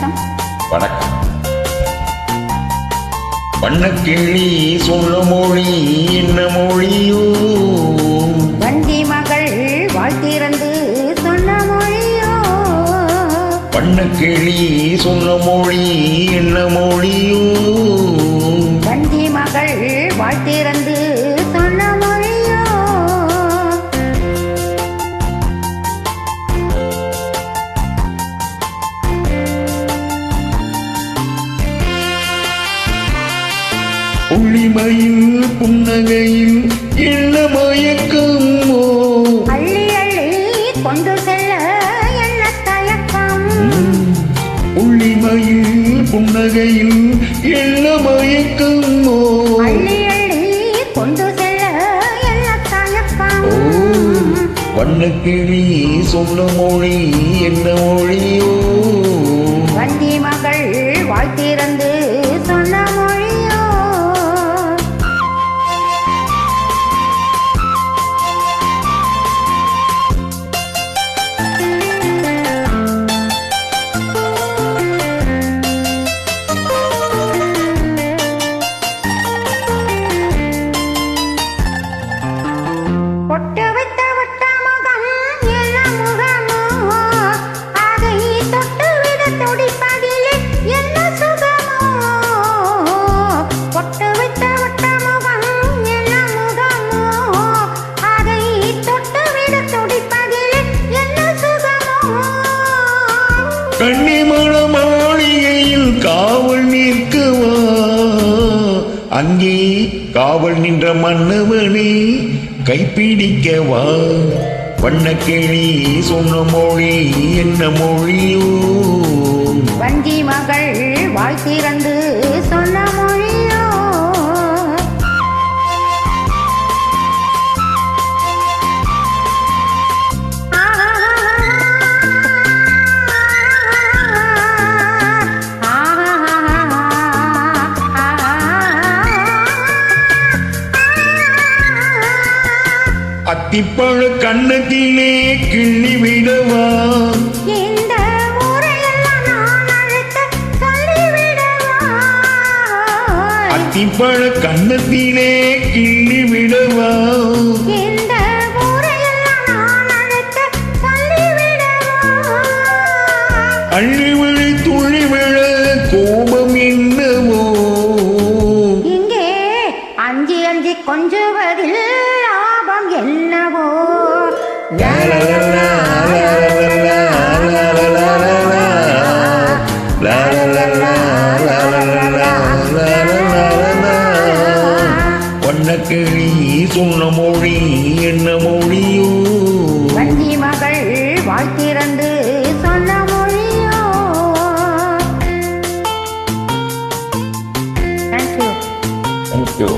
வணக்கம். வணக்கம். வண்ணக்கிளி சொல்ல மொழி என்ன மொழியோ? வண்டி மகள் வாழ்த்திறந்து சொன்ன மொழியோ? வண்ணக்கிளி சொல்ல மொழி என்ன மொழியோ? புள்ளிமையில் புன்னகையில் என்ன மயக்கமோ அள்ளி அள்ளி கொண்டு செல்ல என்ன தயக்கம். புள்ளிமையில் புன்னகையில் என்ன மயக்கமோ அள்ளி அள்ளி கொண்டு செல்ல என்ன தயக்கம். வண்ணக்கிளி சொல்ல மொழி என்ன மொழியோ? கன்னிமண மாளிகையில் காவல் நிற்குவா? அங்கே காவல் நின்ற மன்னவனே கைப்பிடிக்கவா? வண்ணக்கிளி சொன்ன மொழி என்ன மொழியோ? வஞ்சி மகள் வாழ்த்திறந்து சொன்ன அத்திப்பழ கண்ணத்திலே கிள்ளி விடவா? அத்திப்பழ கண்ணத்திலே கிள்ளி விடவா? அள்ளி விழி துள்ளி விழ கோபம் என்னவோ? இங்கே அஞ்சி அஞ்சி கொஞ்சுவதில் வண்ணக்கிளி சொன்ன மொழி என்ன மொழியோ? வண்டி மகள் வாழ்த்திறந்து சொன்ன மொழியோ? Thank you thank you